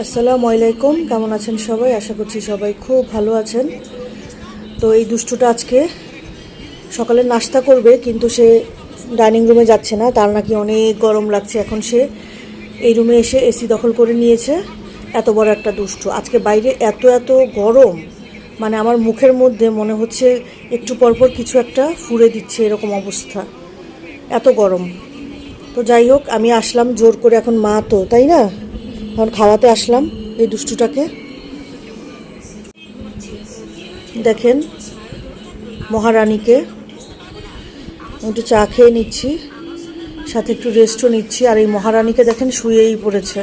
আসসালামু আলাইকুম, কেমন আছেন সবাই? আশা করছি সবাই খুব ভালো আছেন। তো এই দুষ্টুটা আজকে সকালে নাস্তা করবে, কিন্তু সে ডাইনিং রুমে যাচ্ছে না। তার নাকি অনেক গরম লাগছে। এখন সে এই রুমে এসে এসি দখল করে নিয়েছে। এত বড় একটা দুষ্টু। আজকে বাইরে এত এত গরম। মানে আমার মুখের মধ্যে মনে হচ্ছে একটু পরপর কিছু একটা ফুরে দিচ্ছে এরকম অবস্থা। এত গরম। তো যাই হোক, আমি আসলাম জোর করে। এখন মা তো, তাই না? এখন খাওয়াতে আসলাম এই দুষ্টুটাকে। দেখেন মহারানীকে একটু চা খেয়ে নিচ্ছি সাথে একটু রেস্টও নিচ্ছি আর এই মহারানীকে দেখেন শুয়েই পড়েছে।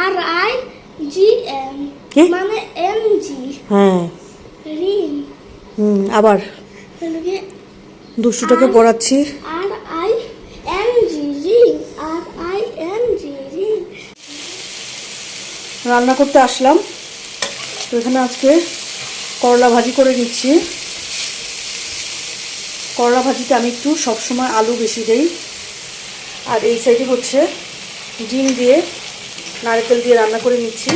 R I G M? মানে এম জি? হ্যাঁ। হুম আবার দুষ্টুটাকে পড়াচ্ছি আর আই এম জি রিম আর আই এম জি রিম রান্না করতে আসলাম। তো এখানে আজকে করলা ভাজি করে নিচ্ছি। করলা ভাজিতে আমি একটু সবসময় আলু বেশি দেই। আর এই সাইডে হচ্ছে ডিম দিয়ে নারকেল দিয়ে রান্না করে নিচ্ছি।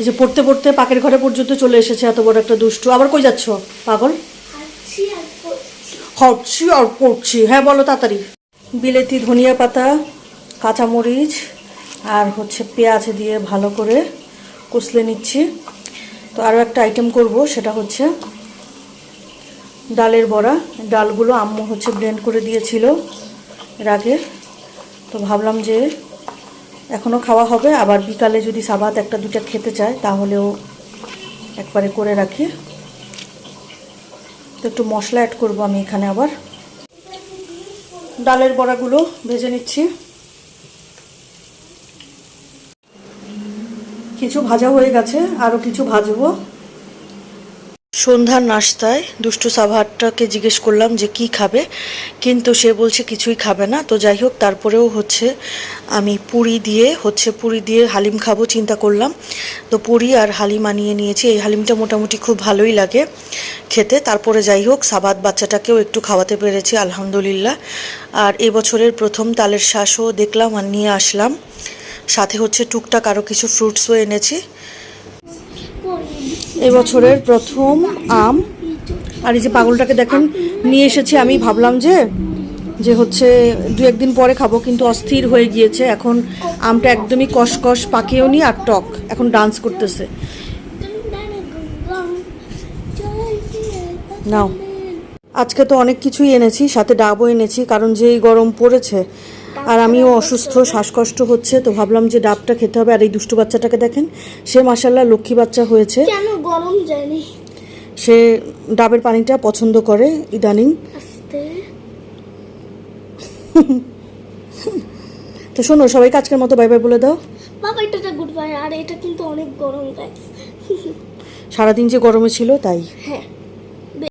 এই যে পড়তে পড়তে পাকের ঘরে পর্যন্ত চলে এসেছে এত বড় একটা দুষ্টু। আবার কই যাচ্ছ পাগল? হটছি আর পড়ছি। হ্যাঁ বলো তাড়াতাড়ি। বিলেতি ধনিয়া পাতা, কাঁচামরিচ আর হচ্ছে পেঁয়াজ দিয়ে ভালো করে কষলে নিচ্ছি। তো আরও একটা আইটেম করব, সেটা হচ্ছে ডালের বড়া। ডালগুলো আম্মু হচ্ছে ব্লেন্ড করে দিয়েছিল এর আগে। তো ভাবলাম যে এখনও খাওয়া হবে, আবার বিকালে যদি সাবাত একটা দুটা খেতে চায়, তাহলেও একবারে করে রাখি। তো একটু মশলা অ্যাড করব আমি এখানে আবার। ডালের বড়াগুলো ভেজে নিচ্ছি। কিছু ভাজা হয়ে গেছে আরও কিছু ভাজবো। সন্ধ্যার নাস্তায় দুষ্টু সাভারটাকে জিজ্ঞেস করলাম যে কি খাবে, কিন্তু সে বলছে কিছুই খাবে না। তো যাই হোক, তারপরেও হচ্ছে আমি পুরি দিয়ে, হচ্ছে পুরি দিয়ে হালিম খাব চিন্তা করলাম। তো পুরি আর হালিম আনিয়ে নিয়েছি। এই হালিমটা মোটামুটি খুব ভালোই লাগে খেতে। তারপরে যাই হোক সাবাদ বাচ্চাটাকেও একটু খাওয়াতে পেরেছি, আলহামদুলিল্লাহ। আর এবছরের প্রথম তালের শ্বাসও দেখলাম আর নিয়ে আসলাম। সাথে হচ্ছে টুকটাক আরও কিছু ফ্রুটসও এনেছি। এবছরের প্রথম আম। আর এই যে পাগলটাকে দেখেন, নিয়ে এসেছি আমি। ভাবলাম যে যে হচ্ছে দু একদিন পরে খাব, কিন্তু অস্থির হয়ে গিয়েছে। এখন আমটা একদমই কসকস পাকেও নি আর টক। এখন ডান্স করতেছে। নাও। আজকে তো অনেক কিছুই এনেছি, সাথে ডাবও এনেছি, কারণ যেই গরম পড়েছে। আর আমিও অসুস্থ, শ্বাসকষ্ট হচ্ছে, তো ভাবলাম যে ডাবটা খেতে হবে। আর এই দুষ্টু বাচ্চাটাকে দেখেন, সে মাসাল্লাহ লক্ষ্মী বাচ্চা হয়েছে। গরম জানি। সে ডাবের পানিটা পছন্দ করে ইদানিং। আস্তে। তো শোনো সবাই আজকের মতো বাই বাই বলে দাও। বাবা এটা গুড বাই আর এটা কিন্তু অনেক গরম গাইস সারাদিন যে গরমে ছিল তাই। হ্যাঁ।